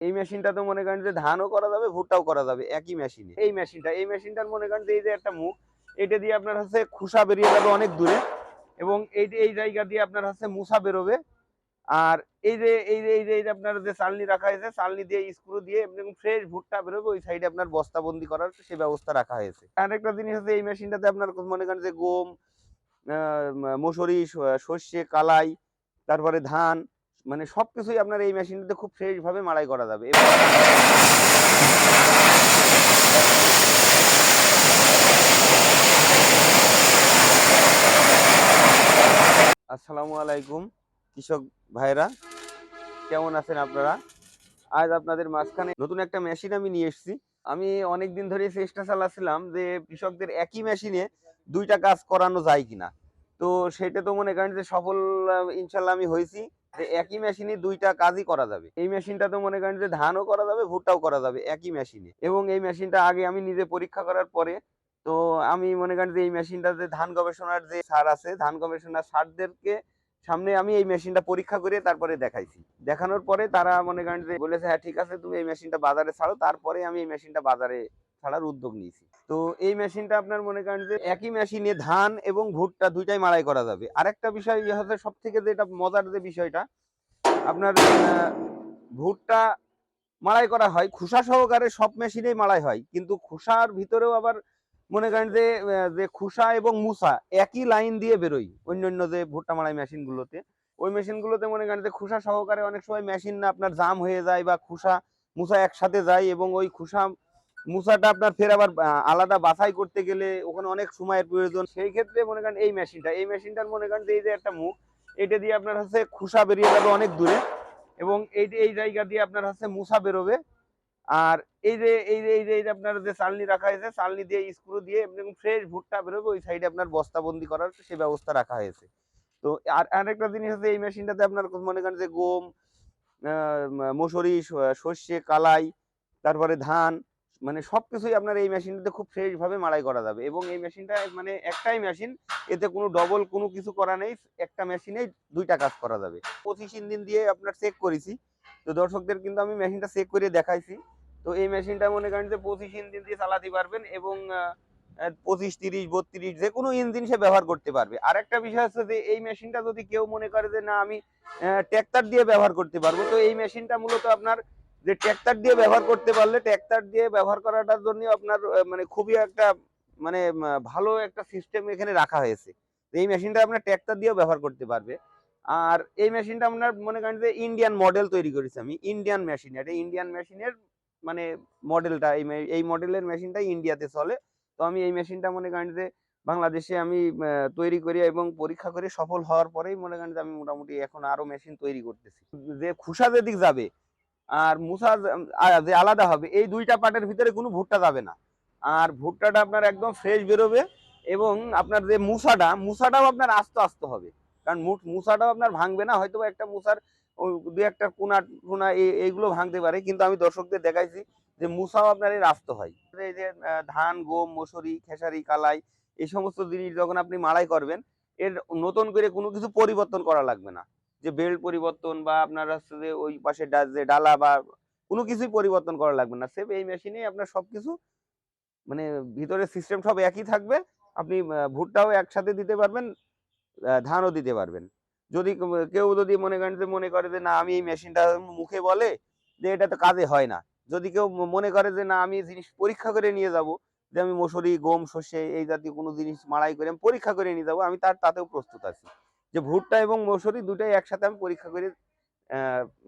এই মেশিনটা তো মনে করেন যে ধানও করা যাবে, ভুট্টাও করা যাবে, একই মেশিনে। এই মেশিনটা, এই মেশিনটার মনে করেন যে এই যে একটা মুখ, এটা দিয়ে আপনার হচ্ছে খুসা বেরিয়ে যাবে অনেক দূরে এবং এই এই জায়গা দিয়ে আপনার হচ্ছে মুসা বেরোবে। আর এই যে এই যে এই যে এই যে আপনার যে চালনি রাখা হয়েছে, চালনি দিয়ে স্ক্রু দিয়ে একদম ফ্রেশ ভুট্টা বেরোবে, ওই সাইডে আপনার বস্তাবন্দি করার সে ব্যবস্থা রাখা হয়েছে। আর একটা জিনিস হচ্ছে এই মেশিনটাতে আপনার মনে করেন যে গম মসুরি সর্ষে, কালাই, তারপরে ধান মানে সবকিছুই আপনার এই মেশিনটাতে খুব ফ্রেশ ভাবে মাড়াই করা যাবে। আসসালামু আলাইকুম, কৃষক ভাইরা কেমন আছেন আপনারা? আজ আপনাদের মাঝখানে নতুন একটা মেশিন আমি নিয়ে এসেছি। আমি অনেক দিন ধরে চেষ্টা চালাচ্ছিলাম যে কৃষকদের একই মেশিনে দুইটা কাজ করানো যায় কিনা। তো সেটা তো মনে করেন যে সফল ইনশাল্লাহ আমি হয়েছি। যে একই মেশিনে দুইটা কাজই করা যাবে। এই মেশিনটা তো মনে করেন যে ধানও করা যাবে, ভুট্টাও করা যাবে একই মেশিনে। এবং এই মেশিনটা আগে আমি নিজে পরীক্ষা করার পরে তো আমি মনে করেন যে এই মেশিনটাতে ধান গবেষণার যে সার আছে, ধান গবেষণার সারদেরকে সামনে আমি এই মেশিনটা পরীক্ষা করে তারপরে দেখাইছি। দেখানোর পরে তারা মনে করেন যে বলেছে হ্যাঁ ঠিক আছে, তুমি এই মেশিনটা বাজারে ছাড়ো। তারপরে আমি এই মেশিনটা বাজারে ছাড়ার উদ্যোগ নিয়েছি। তো এই মেশিনটা আপনার মনে করেন যে একই মেশিনে ধান এবং ভুট্টা দুইটাই মাড়াই করা যাবে। আরেকটা বিষয় ইয়ে হচ্ছে সব থেকে যেটা মজার যে বিষয়টা, আপনার ভুট্টা মাড়াই করা হয়, খুসা সহকারে সব মেশিনেই মাড়াই হয়, কিন্তু খুসার ভিতরেও আবার মনে করেন যে যে খুসা এবং মুসা একই লাইন দিয়ে বেরোয় অন্যান্য যে ভুট্টা মাড়াই মেশিনগুলোতে। ওই মেশিনগুলোতে মনে করেন যে খুসা সহকারে অনেক সময় মেশিন না আপনার জাম হয়ে যায় বা খুসা, মুসা একসাথে যায় এবং ওই খুসা মুসাটা আপনার ফের আবার আলাদা বাছাই করতে গেলে ওখানে অনেক সময়ের প্রয়োজন। সেই ক্ষেত্রে মনে করেন এই মেশিনটা, এই মেশিনটার মনে করেন যে এই যে একটা মুখ, এটা দিয়ে আপনার হচ্ছে খুসা বেরিয়ে যাবে অনেক দূরে এবং এই এই জায়গা দিয়ে আপনার হচ্ছে মুসা বেরোবে। আর এই যে এই যে এই যে এই যে আপনার যে চালনি রাখা হয়েছে, চালনি দিয়ে স্ক্রু দিয়ে একদম ফ্রেশ ভুট্টা বেরোবে, ওই সাইডে আপনার বস্তাবন্দি করার সে ব্যবস্থা রাখা হয়েছে। তো আর আরেকটা জিনিস হচ্ছে এই মেশিনটাতে আপনার মনে করেন যে গম মসুরি সর্ষে কালাই, তারপরে ধান মানে সবকিছুই আপনার এই মেশিনটাতে খুব ফ্রেশ ভাবে মাড়াই করা যাবে। এবং এই মেশিনটা মানে একটাই মেশিন, এতে কোনো ডবল কোনো কিছু করা নেই, একটা মেশিনেই দুইটা কাজ করা যাবে। পঁচিশ ইঞ্জিন দিয়ে আপনার চেক করেছি। তো দর্শকদের কিন্তু আমি মেশিনটা চেক করে দেখাইছি। তো এই মেশিনটা মনে করেন যে পঁচিশ ইঞ্জিন দিয়ে চালাতে পারবেন এবং পঁচিশ, তিরিশ, বত্রিশ, যে কোনো ইঞ্জিন সে ব্যবহার করতে পারবে। আর একটা বিষয় হচ্ছে যে এই মেশিনটা যদি কেউ মনে করে যে না, আমি ট্র্যাক্টর দিয়ে ব্যবহার করতে পারব, তো এই মেশিনটা মূলত আপনার যে ট্র্যাক্টর দিয়ে ব্যবহার করতে পারলে ট্র্যাক্টর দিয়ে ব্যবহার করাটার জন্য আপনার মানে খুবই একটা মানে ভালো একটা সিস্টেম এখানে রাখা হয়েছে। এই মেশিনটা আপনার ট্র্যাক্টর দিয়েও ব্যবহার করতে পারবে। আর এই মেশিনটা আপনার মনে করেন যে ইন্ডিয়ান মডেল তৈরি করেছি আমি ইন্ডিয়ান মেশিন এটা ইন্ডিয়ান মেশিনের মানে মডেলটা এই এই মডেলের মেশিনটাই ইন্ডিয়াতে চলে। তো আমি এই মেশিনটা মনে করেন যে বাংলাদেশে আমি তৈরি করি এবং পরীক্ষা করে সফল হওয়ার পরেই মনে করেন যে আমি মোটামুটি এখন আরও মেশিন তৈরি করতেছি। যে খুসা যেদিক যাবে আর মুসা যে- আলাদা হবে, এই দুইটা পার্টের ভিতরে কোনো ভুট্টা যাবে না। আর ভুট্টাটা আপনার একদম ফ্রেশ বেরোবে এবং আপনার যে মুসাটা, মুসাটাও আপনার আস্তে আস্তে হবে। কারণ মুঠ মুসাটাও আপনার ভাঙবে না হয়তো একটা মুসার দু একটা কোনা এই- এইগুলো ভাঙতে পারে। কিন্তু আমি দর্শকদের দেখাইছি যে মুসাও আপনার এই রাস্ত হয়। এই যে ধান, গম, মসুরি, খেসারি, কালাই, এই সমস্ত জিনিস যখন আপনি মাড়াই করবেন, এর নতুন করে কোনো কিছু পরিবর্তন করা লাগবে না। যে বেল্ট পরিবর্তন বা আপনার হচ্ছে যে ওই পাশে যে ডালা বা কোনো কিছুই পরিবর্তন করা লাগবে না। সেভ এই মেশিনেই আপনার সবকিছু মানে ভিতরে সিস্টেম সব একই থাকবে। আপনি ভুট্টাও একসাথে দিতে পারবেন ধানও দিতে পারবেন। যদি কেউ- যদি মনে করেন যে, মনে করে যে, না, আমি এই মেশিনটা মুখে বলে যে, এটা তো কাজে হয় না। যদি কেউ মনে করে যে, না, আমি জিনিস পরীক্ষা করে নিয়ে যাব, যে আমি মসুরি, গম শস্যে এই জাতীয় কোনো জিনিস মাড়াই করে আমি পরীক্ষা করে নিয়ে যাব, আমি তার, তাতেও প্রস্তুত আছি। যে ভুট্টা এবং মৌসুরি দুটাই একসাথে আমি পরীক্ষা করে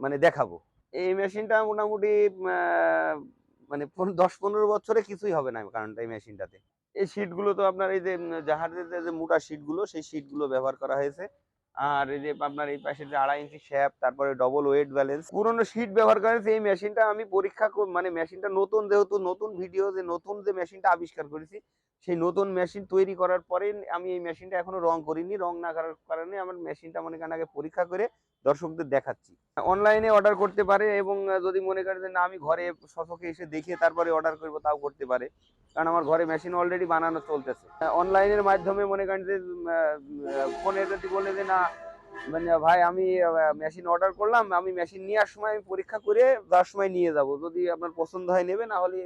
মানে দেখাবো। এই মেশিনটা মোটামুটি মানে দশ পনেরো বছরে কিছুই হবে না কারণ এই মেশিনটাতে। এই শিটগুলো তো আপনার এই যে জাহাজের যে মোটা শিটগুলো সেই শিটগুলো ব্যবহার করা হয়েছে। আর এই যে আপনার এই পাশে যে আড়াই ইঞ্চি শ্যাপ তারপরে ডবল ওয়েট ব্যালেন্স পুরোনো সিট ব্যবহার করেন এই মেশিনটা আমি পরীক্ষা মানে মেশিনটা নতুন যেহেতু, নতুন ভিডিও যে নতুন যে মেশিনটা আবিষ্কার করেছি, সেই নতুন মেশিন তৈরি করার পরে আমি এই মেশিনটা এখনও রং করিনি। রং না করার কারণে আমার মেশিনটা মনে করেন আগে পরীক্ষা করে দর্শকদের দেখাচ্ছি। অনলাইনে অর্ডার করতে পারে এবং যদি মনে করে যে না, আমি ঘরে শশকে এসে দেখে তারপরে অর্ডার করব, তাও করতে পারে। কারণ আমার ঘরে মেশিন অলরেডি বানানো চলতেছে। অনলাইনের মাধ্যমে মনে করেন যে ফোনে যদি বলে যে না মানে ভাই, আমি মেশিন অর্ডার করলাম, আমি মেশিন নেওয়ার সময় আমি পরীক্ষা করে যাওয়ার সময় নিয়ে যাব। যদি আপনার পছন্দ হয়, নেবে, না হলে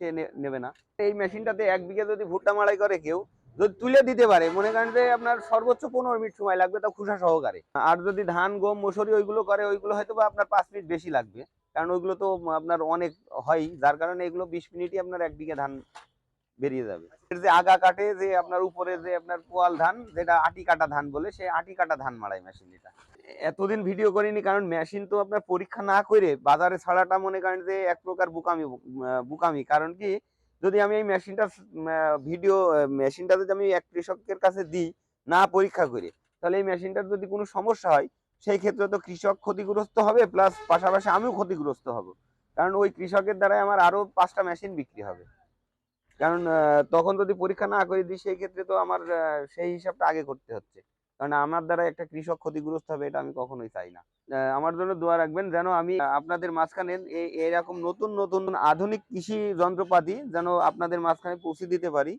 সে নেবে না। এই মেশিনটাতে এক বিঘে যদি ভুট্টা মাড়াই করে কেউ যদি তুলে দিতে পারে। মনে করেন যে আপনার সর্বোচ্চ পনেরো মিনিট সময় লাগবে তা খুশা সহকারে। আর যদি ধান, গম, মসুরি ওইগুলো করে, ওইগুলো হয়তো বা আপনার পাঁচ মিনিট বেশি লাগবে। কারণ ওইগুলো তো আপনার অনেক হয়, যার কারণে এগুলো বিশ মিনিটই আপনার এক বিঘা ধান বেরিয়ে যাবে। এর যে আগা কাটে, যে আপনার উপরে যে আপনার পোয়াল ধান, যেটা আটি কাটা ধান বলে সে আটি কাটা ধান মারাই মেশিন এটা। এতদিন ভিডিও করিনি, কারণ মেশিন তো আপনার পরীক্ষা না করে বাজারে ছাড়াটা মনে করেন যে এক প্রকার বুকামি বুকামি। কারণ কি? যদি আমি এই মেশিনটা ভিডিও মেশিনটা যদি আমি এক কৃষকের কাছে দিই, না পরীক্ষা করে, তাহলে এই মেশিনটার যদি কোনো সমস্যা হয়, সেই ক্ষেত্রে তো কৃষক ক্ষতিগ্রস্ত হবে প্লাস পাশাপাশি আমিও ক্ষতিগ্রস্ত হব। কারণ ওই কৃষকের দ্বারাই আমার আরও পাঁচটা মেশিন বিক্রি হবে। কারণ তখন যদি পরীক্ষা না করে দিই, সেই ক্ষেত্রে তো আমার সেই হিসাবটা আগে করতে হচ্ছে। কারণ আমার দ্বারা একটা কৃষক ক্ষতিগ্রস্ত হবে এটা আমি কখনোই চাই না। আমার জন্য দোয়া রাখবেন যেন আমি আপনাদের মাঝখানে এরকম নতুন নতুন আধুনিক কৃষি যন্ত্রপাতি যেন আপনাদের মাঝখানে পৌঁছে দিতে পারি।